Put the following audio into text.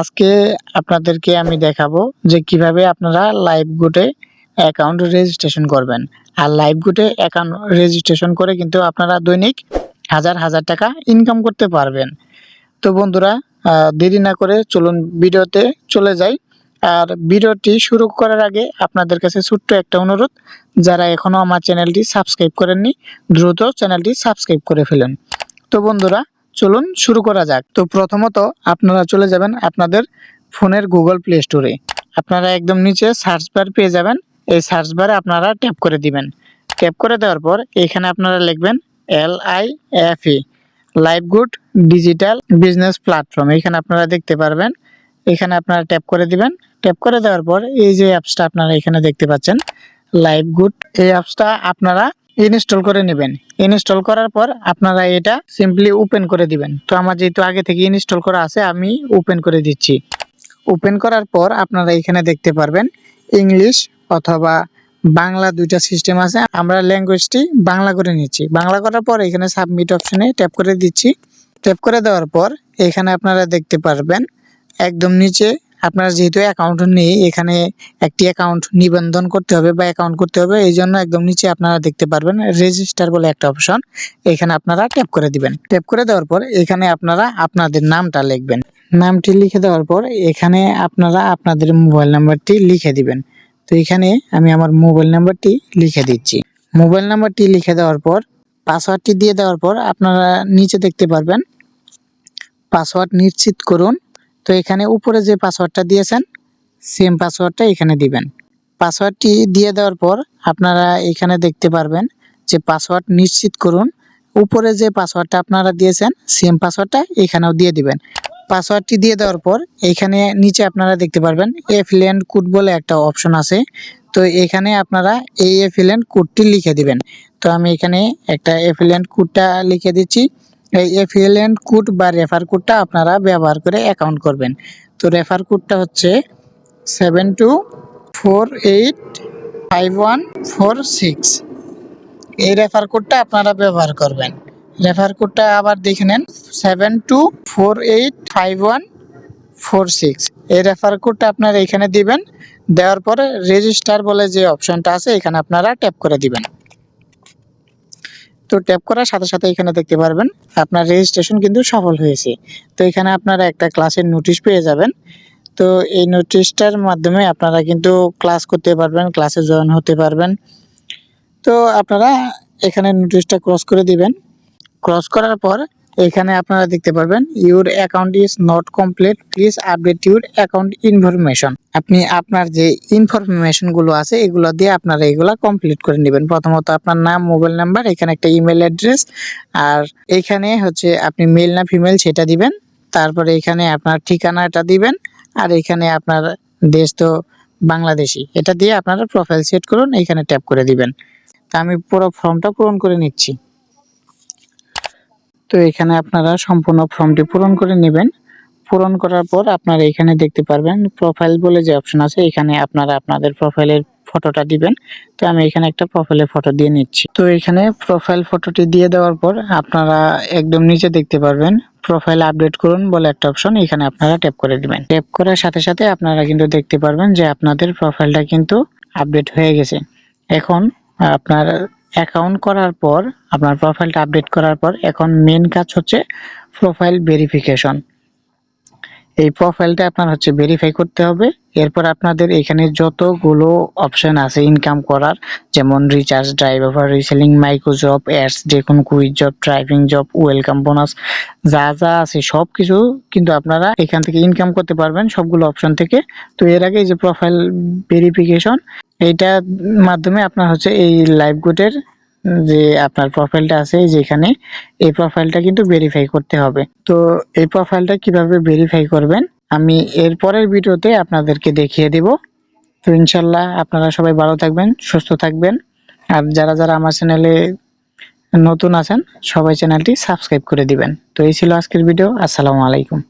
আজকে আপনাদেরকে আমি দেখাবো যে কীভাবে আপনারা লাইভ গুটে অ্যাকাউন্ট রেজিস্ট্রেশন করবেন। আর লাইভ গুটে অ্যাকাউন্ট রেজিস্ট্রেশন করে কিন্তু আপনারা দৈনিক হাজার হাজার টাকা ইনকাম করতে পারবেন। তো বন্ধুরা দেরি না করে চলুন ভিডিওতে চলে যাই। আর ভিডিওটি শুরু করার আগে আপনাদের কাছে ছোট্ট একটা অনুরোধ, যারা এখনও আমার চ্যানেলটি সাবস্ক্রাইব করেননি, দ্রুত চ্যানেলটি সাবস্ক্রাইব করে ফেলুন। তো বন্ধুরা চলুন শুরু করা যাক। তো প্রথমত আপনারা চলে যাবেন আপনাদের ফোনের গুগল প্লে স্টোরে। আপনারা একদম নিচে সার্চ বার পেয়ে যাবেন। এই সার্চ বারে আপনারা ট্যাপ করে দিবেন। ট্যাপ করে দেওয়ার পর এখানে আপনারা লিখবেন L I F E, live good digital business platform. এখানে আপনারা দেখতে পারবেন। এখানে আপনারা ট্যাপ করে দিবেন। ট্যাপ করে দেওয়ার পর এই যে অ্যাপসটা আপনারা এখানে দেখতে পাচ্ছেন, লাইভ গুড। এই অ্যাপসটা আপনারা ইনস্টল করে নেবেন। ইনস্টল করার পর আপনারা এটা সিম্পলি ওপেন করে দিবেন। তো আমার যেহেতু আগে থেকে ইনস্টল করা আছে, আমি ওপেন করে দিচ্ছি। ওপেন করার পর আপনারা এখানে দেখতে পারবেন ইংলিশ অথবা বাংলা দুইটা সিস্টেম আছে। আমরা ল্যাঙ্গুয়েজটি বাংলা করে নিচ্ছি। বাংলা করার পর এখানে সাবমিট অপশনে ট্যাপ করে দিচ্ছি। ট্যাপ করে দেওয়ার পর এখানে আপনারা দেখতে পারবেন একদম নিচে আপনার যেহেতু অ্যাকাউন্ট নেই, এখানে একটি অ্যাকাউন্ট নিবন্ধন করতে হবে বা অ্যাকাউন্ট করতে হবে, এই জন্য একদম নিচে আপনারা দেখতে পারবেন রেজিস্টার বলে একটা অপশন এখানে আপনারা ট্যাপ করে দিবেন। ট্যাপ করে দেওয়ার পর এখানে আপনারা আপনাদের নামটা লিখবেন। নামটি লিখে দেওয়ার পর এখানে আপনারা আপনাদের মোবাইল নাম্বারটি লিখে দিবেন। তো এখানে আমি আমার মোবাইল নাম্বারটি লিখে দিচ্ছি। মোবাইল নাম্বারটি লিখে দেওয়ার পর পাসওয়ার্ডটি দিয়ে দেওয়ার পর আপনারা নিচে দেখতে পারবেন পাসওয়ার্ড নিশ্চিত করুন। তো এখানে উপরে যে পাসওয়ার্ডটা দিয়েছেন সেম পাসওয়ার্ডটা এখানে দিবেন। পাসওয়ার্ডটি দিয়ে দেওয়ার পর আপনারা এখানে দেখতে পারবেন যে পাসওয়ার্ড নিশ্চিত করুন। উপরে যে পাসওয়ার্ডটা আপনারা দিয়েছেন সেম পাসওয়ার্ডটা এখানেও দিয়ে দিবেন। পাসওয়ার্ডটি দিয়ে দেওয়ার পর এখানে নিচে আপনারা দেখতে পারবেন এফিলিয়েন্ট কোড বলে একটা অপশন আছে। তো এখানে আপনারা এই এফিলিয়েন্ট কোডটি লিখে দিবেন। তো আমি এখানে একটা এফিলিয়েন্ট কোডটা লিখে দিচ্ছি। এই এফিলিয়েন্ট কোড বা রেফার কোডটা আপনারা ব্যবহার করে অ্যাকাউন্ট করবেন। তো রেফার কোডটা হচ্ছে seven two four eight five one four six. এই রেফার কোডটা আপনারা ব্যবহার করবেন। রেফার কোডটা আবার দেখে নেন, seven two four eight five one four six. এই রেফার কোডটা আপনারা এখানে দিবেন, দেওয়ার পরে রেজিস্টার বলে যে অপশনটা আছে, এখানে আপনারা ট্যাপ করে দিবেন। তো ট্যাপ করার সাথে সাথে এখানে দেখতে পারবেন আপনার রেজিস্ট্রেশন কিন্তু সফল হয়েছে। তো এখানে আপনারা একটা ক্লাসের নোটিশ পেয়ে যাবেন। তো এই নোটিশটার মাধ্যমে আপনারা কিন্তু ক্লাস করতে পারবেন ক্লাসে জয়েন হতে পারবেন। তো আপনারা এখানে নোটিশটা ক্রস করে দিবেন। ক্রস করার পর এখানে আপনারা দেখতে পারবেন your account is not complete please update your account information আপনি আপনার যে ইনফরমেশনগুলো আছে, এগুলো দিয়ে আপনারা এগুলা কমপ্লিট করে নেবেন। প্রথমত আপনার নাম মোবাইল নাম্বার এখানে একটা ইমেল অ্যাড্রেস আর এখানে হচ্ছে আপনি মেল না ফিমেল সেটা দিবেন, তারপরে এখানে আপনার ঠিকানাটা দিবেন, আর এখানে আপনার দেশ তো বাংলাদেশি, এটা দিয়ে আপনারা প্রোফাইল সেট করুন, এখানে ট্যাপ করে দিবেন। তা আমি পুরো ফর্মটা পূরণ করে নিচ্ছি। তো এখানে আপনারা সম্পূর্ণ ফর্মটি পূরণ করে নেবেন। পূরণ করার পর আপনারা এখানে দেখতে পারবেন প্রোফাইল বলে যে অপশন আছে, এখানে আপনারা আপনাদের প্রোফাইলের ফটোটা দিবেন। তো আমি এখানে একটা প্রোফাইলের ফটো দিয়ে নিচ্ছি। তো এখানে প্রোফাইল ফটোটি দিয়ে দেওয়ার পর আপনারা একদম নিচে দেখতে পারবেন প্রোফাইল আপডেট করুন বলে একটা অপশন এখানে আপনারা ট্যাপ করে দিবেন। ট্যাপ করার সাথে সাথে আপনারা কিন্তু দেখতে পারবেন যে আপনাদের প্রোফাইলটা কিন্তু আপডেট হয়ে গেছে। এখন আপনার অ্যাকাউন্ট করার পর, আপনার প্রোফাইলটা আপডেট করার পর, এখন মেন কাজ হচ্ছে প্রোফাইল ভেরিফিকেশন এই প্রোফাইলটা আপনার হচ্ছে ভেরিফাই করতে হবে। এরপর আপনাদের এখানে যতগুলো অপশন আছে ইনকাম করার, যেমন recharge drive over reselling micro job ads যে কোনো quiz job driving job welcome bonus যা যা আছে সব কিছু কিন্তু আপনারা এখান থেকে ইনকাম করতে পারবেন সবগুলো অপশন থেকে। তো এর আগে যে প্রোফাইল ভেরিফিকেশন এইটার মাধ্যমে আপনার হচ্ছে এই লাইভ গুটের যে আপনার প্রোফাইলটা আছে যেখানে এই প্রোফাইলটা কিন্তু ভেরিফাই করতে হবে। তো এই প্রোফাইলটা কীভাবে ভেরিফাই করবেন? আমি এর পরের ভিডিওতে আপনাদেরকে দেখিয়ে দেব। তো ইনশাল্লাহ আপনারা সবাই ভালো থাকবেন, সুস্থ থাকবেন। আর যারা যারা আমার চ্যানেলে নতুন আছেন, সবাই চ্যানেলটি সাবস্ক্রাইব করে দিবেন। তো এই ছিল আজকের ভিডিও আসসালামু আলাইকুম।